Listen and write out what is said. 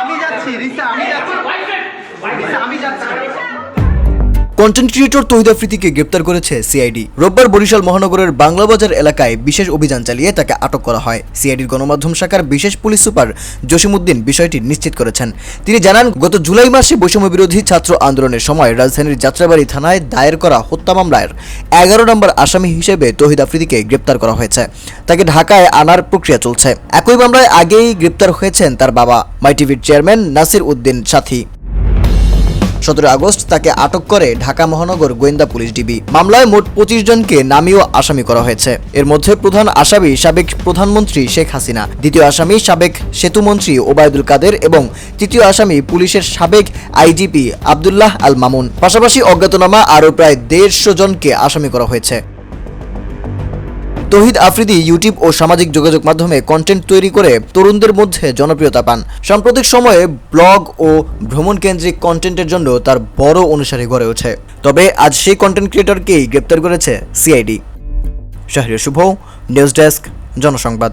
আমি যাচ্ছি রিসা আমি যাচ্ছি। রিসা আমি যাচ্ছি। কন্টেন্ট ক্রিয়েটর তহিদ আফ্রিদিকে গ্রেপ্তার করেছে সিআইডি রোববার বরিশাল মহানগরের বাংলাবাজার এলাকায় বিশেষ অভিযান চালিয়ে তাকে আটক করা হয়। সিআইডির গণমাধ্যম শাখার বিশেষ পুলিশ সুপার জসিমউদ্দিন বিষয়টি নিশ্চিত করেছেন। তিনি জানান, গত জুলাই মাসে বৈষম্য বিরোধী ছাত্র আন্দোলনের সময় রাজধানীর যাত্রাবাড়ি থানায় দায়ের করা হত্যা মামলার এগারো নম্বর আসামি হিসেবে তহিদ আফ্রিদিকে গ্রেপ্তার করা হয়েছে। তাকে ঢাকায় আনার প্রক্রিয়া চলছে। একই মামলায় আগেই গ্রেপ্তার হয়েছেন তার বাবা। মাই টিভির চেয়ারম্যান নাসির উদ্দিন সাথী। সতেরো আগস্ট তাকে আটক করে ঢাকা মহানগর গোয়েন্দা পুলিশ ডিবি। মামলায় মোট পঁচিশ জনকে নামীয় আসামি করা হয়েছে। এর মধ্যে প্রধান আসামি সাবেক প্রধানমন্ত্রী শেখ হাসিনা, দ্বিতীয় আসামি সাবেক সেতুমন্ত্রী ওবায়দুল কাদের এবং তৃতীয় আসামি পুলিশের সাবেক আইজিপি আবদুল্লাহ আল মামুন। পাশাপাশি অজ্ঞাতনামা আরও প্রায় দেড়শো জনকে আসামি করা হয়েছে। তহিদ আফ্রিদি, ইউটিউব ও সামাজিক যোগাযোগ মাধ্যমে কন্টেন্ট তৈরি করে তরুণদের মধ্যে জনপ্রিয়তা পান। সাম্প্রতিক সময়ে ব্লগ ও ভ্রমণ কেন্দ্রিক কন্টেন্টের জন্য তার বড় অনুসারী গড়ে ওঠে। তবে আজ সেই কন্টেন্ট ক্রিয়েটরকেই গ্রেপ্তার করেছে CID Shahriya Shuvo, news desk, Janasangbad.